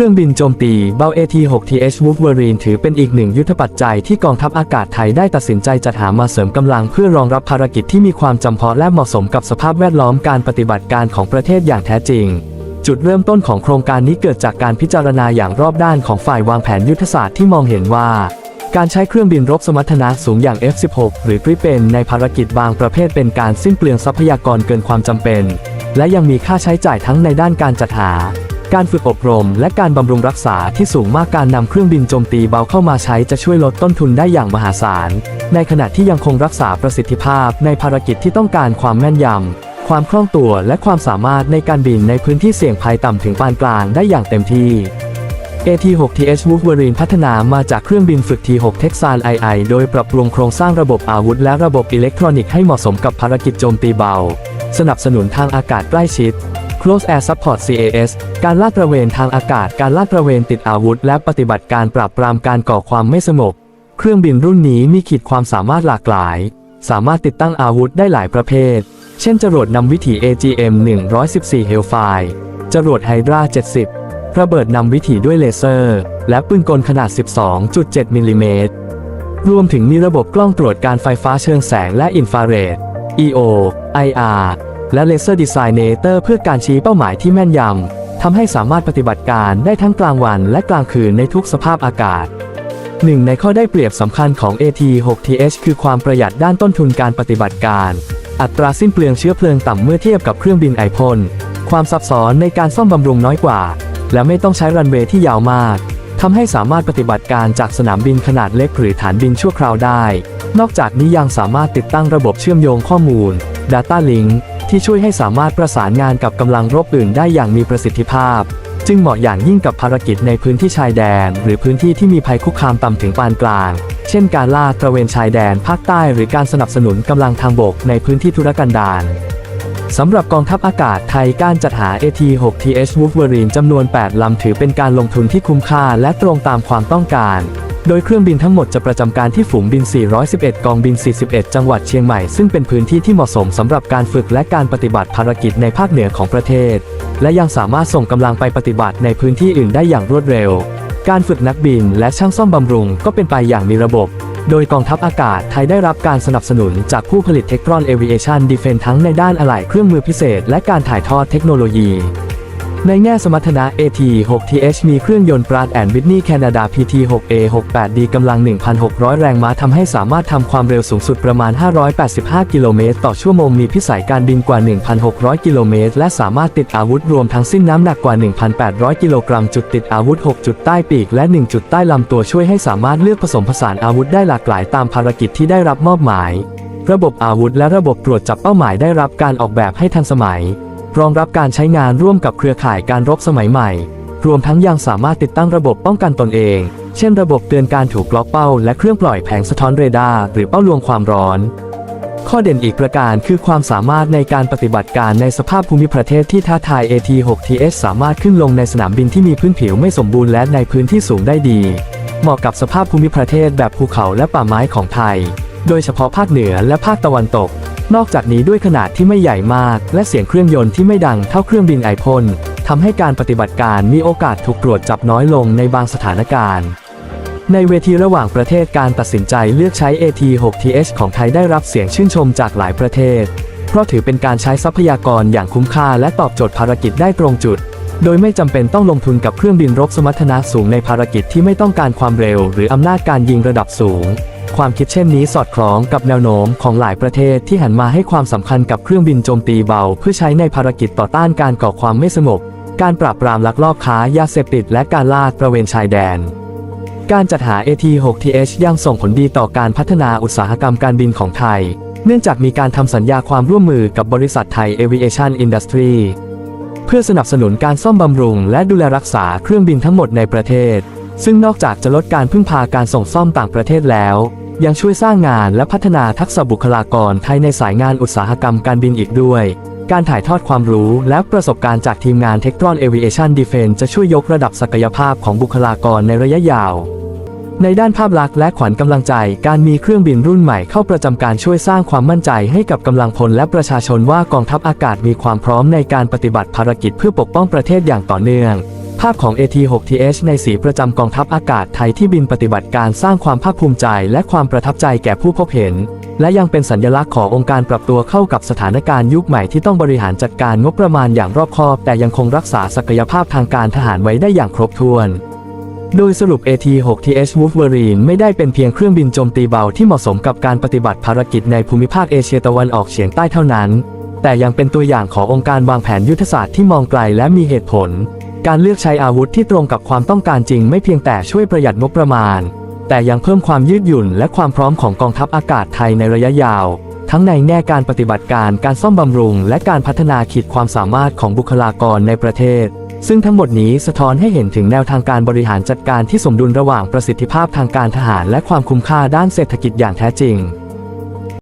ครื่องบินโจมตีเบล AT-6TH Wolverine ถือเป็นอีกหนึ่งยุทธปัจจัยที่กองทัพอากาศไทยได้ตัดสินใจจัดหามาเสริมกำลังเพื่อรองรับภารกิจที่มีความจำเพาะและเหมาะสมกับสภาพแวดล้อมการปฏิบัติการของประเทศอย่างแท้จริง จุดเริ่มต้นของโครงการนี้เกิดจากการพิจารณาอย่างรอบด้านของฝ่ายวางแผนยุทธศาสตร์ที่มองเห็นว่าการใช้เครื่องบินรบสมรรถนะสูงอย่าง F-16 หรือกริเปนในภารกิจบางประเภทเป็นการสิ้นเปลืองทรัพยากรเกินความจำเป็น และยังมีค่าใช้จ่ายทั้งในด้านการจัดหา การฝึกอบรม และการบำรุงรักษาที่สูงมากการนำเครื่องบินโจมตีเบาเข้ามาใช้จะช่วยลดต้นทุนได้อย่างมหาศาล ในขณะที่ยังคงรักษาประสิทธิภาพในภารกิจที่ต้องการความแม่นยำ ความคล่องตัวและความสามารถในการบินในพื้นที่เสี่ยงภัยต่ำถึงปานกลางได้อย่างเต็มที่ AT-6TH Wolverine พัฒนามาจากเครื่องบินฝึก T6 Texan II โดยปรับปรุงโครงสร้างระบบอาวุธและระบบอิเล็กทรอนิกส์ให้เหมาะสมกับภารกิจโจมตีเบา สนับสนุนทางอากาศใกล้ชิด Close Air Support CAS การลาดตระเวนทางอากาศ การลาดตระเวนติดอาวุธ และปฏิบัติการปราบปรามการก่อความไม่สงบ เครื่องบินรุ่นนี้มีขีดความสามารถหลากหลาย สามารถติดตั้งอาวุธได้หลายประเภท เช่นจรวดนำวิถี AGM 114 Hellfire จรวดไฮดรา 70 ระเบิดนำวิถีด้วยเลเซอร์ และปืนกลขนาด 12.7 มิลลิเมตร รวมถึงมีระบบกล้องตรวจการไฟฟ้าเชิงแสงและอินฟราเรด EO IR และเลเซอร์ดีไซเนเตอร์เพื่อการชี้เป้าหมายที่แม่นยำทำให้สามารถปฏิบัติการได้ทั้งกลางวันและกลางคืนในทุกสภาพอากาศหนึ่งในข้อได้เปรียบสำคัญของ AT-6TH คือความประหยัดด้านต้นทุนการปฏิบัติการ อัตราสิ้นเปลืองเชื้อเพลิงต่ำเมื่อเทียบกับเครื่องบินไอพ่นความซับซ้อนในการซ่อมบำรุงน้อยกว่า และไม่ต้องใช้รันเวย์ที่ยาวมากทำให้สามารถปฏิบัติการจากสนามบินขนาดเล็กหรือฐานบินชั่วคราวได้ นอกจากนี้ยังสามารถติดตั้งระบบเชื่อมโยงข้อมูล Data Link ที่ช่วยให้สามารถประสานงานกับกำลังรบอื่นได้อย่างมีประสิทธิภาพ จึงเหมาะอย่างยิ่งกับภารกิจในพื้นที่ชายแดน หรือพื้นที่ที่มีภัยคุกคามต่ำถึงปานกลาง เช่นการล่าตระเวนชายแดนภาคใต้หรือการสนับสนุนกำลังทางบกในพื้นที่ธุรกันดารสำหรับกองทัพอากาศไทยการจัดหา AT-6TH Wolverine จำนวน 8 ลำถือเป็นการลงทุนที่คุ้มค่าและตรงตามความต้องการ โดยเครื่องบินทั้งหมดจะประจำการที่ฝูงบิน 411 กองบิน 41 จังหวัดเชียงใหม่ ซึ่งเป็นพื้นที่ที่เหมาะสมสำหรับการฝึกและการปฏิบัติภารกิจในภาคเหนือของประเทศ และยังสามารถส่งกำลังไปปฏิบัติในพื้นที่อื่นได้อย่างรวดเร็ว การฝึกนักบินและช่างซ่อมบำรุงก็เป็นไปอย่างมีระบบ โดยกองทัพอากาศไทยได้รับการสนับสนุนจากผู้ผลิตเทคตรอนเอ i ิเอชันดีเฟนทั้งในด้านอะไหล่เครื่องมือพิเศษ และการถ่ายทอดเทคโนโลยี ในแง่สมรรถนะ AT-6TH มีเครื่องยนต์ปราดแอนวิทนีแคนาดา PT-6A68D กำลัง 1,600 แรงม้าทำให้สามารถทำความเร็วสูงสุดประมาณ 585 กิโลเมตรต่อชั่วโมง มีพิสัยการบินกว่า 1,600 กิโลเมตร และสามารถติดอาวุธรวมทั้งสิ้นน้ำหนักกว่า 1,800 กิโลกรัม จุดติดอาวุธ 6 จุดใต้ปีก และ 1 จุดใต้ลำตัวช่วยให้สามารถเลือกผสมผสานอาวุธได้หลากหลายตามภารกิจที่ได้รับมอบหมาย ระบบอาวุธและระบบตรวจจับเป้าหมายได้รับการออกแบบให้ทันสมัย รองรับการใช้งานร่วมกับเครือข่ายการรบสมัยใหม่ รวมทั้งยังสามารถติดตั้งระบบป้องกันตนเอง เช่นระบบเตือนการถูกล็อกเป้า และเครื่องปล่อยแผงสะท้อนเรดาร์หรือเป้าลวงความร้อน ข้อเด่นอีกประการคือความสามารถในการปฏิบัติการในสภาพภูมิประเทศที่ท้าทาย AT-6TH สามารถขึ้นลงในสนามบินที่มีพื้นผิวไม่สมบูรณ์และในพื้นที่สูงได้ดี เหมาะกับสภาพภูมิประเทศแบบภูเขาและป่าไม้ของไทย โดยเฉพาะภาคเหนือและภาคตะวันตก นอกจากนี้ด้วยขนาดที่ไม่ใหญ่มาก และเสียงเครื่องยนต์ที่ไม่ดังเท่าเครื่องบินไอพ่นทำให้การปฏิบัติการมีโอกาสถูกตรวจจับน้อยลงในบางสถานการณ์ ในเวทีระหว่างประเทศการตัดสินใจเลือกใช้ AT-6TH ของไทยได้รับเสียงชื่นชมจากหลายประเทศ เพราะถือเป็นการใช้ทรัพยากรอย่างคุ้มค่าและตอบโจทย์ภารกิจได้ตรงจุด โดยไม่จำเป็นต้องลงทุนกับเครื่องบินรบสมรรถนะสูงในภารกิจที่ไม่ต้องการความเร็ว หรืออำนาจการยิงระดับสูง ความคิดเช่นนี้สอดคล้องกับแนวโน้มของหลายประเทศที่หันมาให้ความสำคัญกับเครื่องบินโจมตีเบา เพื่อใช้ในภารกิจต่อต้านการก่อความไม่สงบ การปราบปรามลักลอบค้ายาเสพติดและการลาดตระเวนชายแดนการจัดหา AT-6TH ยังส่งผลดีต่อการพัฒนาอุตสาหกรรมการบินของไทย เนื่องจากมีการทำสัญญาความร่วมมือกับบริษัทไทย Aviation Industry เพื่อสนับสนุนการซ่อมบำรุงและดูแลรักษาเครื่องบินทั้งหมดในประเทศ ซึ่งนอกจากจะลดการพึ่งพาการส่งซ่อมต่างประเทศแล้ว ยังช่วยสร้างงานและพัฒนาทักษะบุคลากรไทยในสายงานอุตสาหกรรมการบินอีกด้วย การถ่ายทอดความรู้และประสบการณ์จากทีมงาน Tectron Aviation Defense จะช่วยยกระดับศักยภาพของบุคลากรในระยะยาว ในด้านภาพลักษณ์และขวัญกำลังใจ การมีเครื่องบินรุ่นใหม่เข้าประจำการช่วยสร้างความมั่นใจให้กับกำลังพลและประชาชนว่ากองทัพอากาศมีความพร้อมในการปฏิบัติภารกิจเพื่อปกป้องประเทศอย่างต่อเนื่อง ภาพของ AT-6TH ในสีประจำกองทัพอากาศไทยที่บินปฏิบัติการสร้างความภาคภูมิใจและความประทับใจแก่ผู้พบเห็น และยังเป็นสัญลักษณ์ขององค์การปรับตัวเข้ากับสถานการณ์ยุคใหม่ที่ต้องบริหารจัดการงบประมาณอย่างรอบคอบ แต่ยังคงรักษาศักยภาพทางการทหารไว้ได้อย่างครบถ้วน โดยสรุป AT-6TH Wolverine ไม่ได้เป็นเพียงเครื่องบินโจมตีเบาที่เหมาะสมกับการปฏิบัติภารกิจในภูมิภาคเอเชียตะวันออกเฉียงใต้เท่านั้น แต่ยังเป็นตัวอย่างขององค์การวางแผนยุทธศาสตร์ที่มองไกลและมีเหตุผล การเลือกใช้อาวุธที่ตรงกับความต้องการจริงไม่เพียงแต่ช่วยประหยัดงบประมาณ แต่ยังเพิ่มความยืดหยุ่นและความพร้อมของกองทัพอากาศไทยในระยะยาว ทั้งในแง่การปฏิบัติการการซ่อมบำรุง และการพัฒนาขีดความสามารถของบุคลากรในประเทศ ซึ่งทั้งหมดนี้สะท้อนให้เห็นถึงแนวทางการบริหารจัดการที่สมดุลระหว่างประสิทธิภาพทางการทหาร และความคุ้มค่าด้านเศรษฐกิจอย่างแท้จริง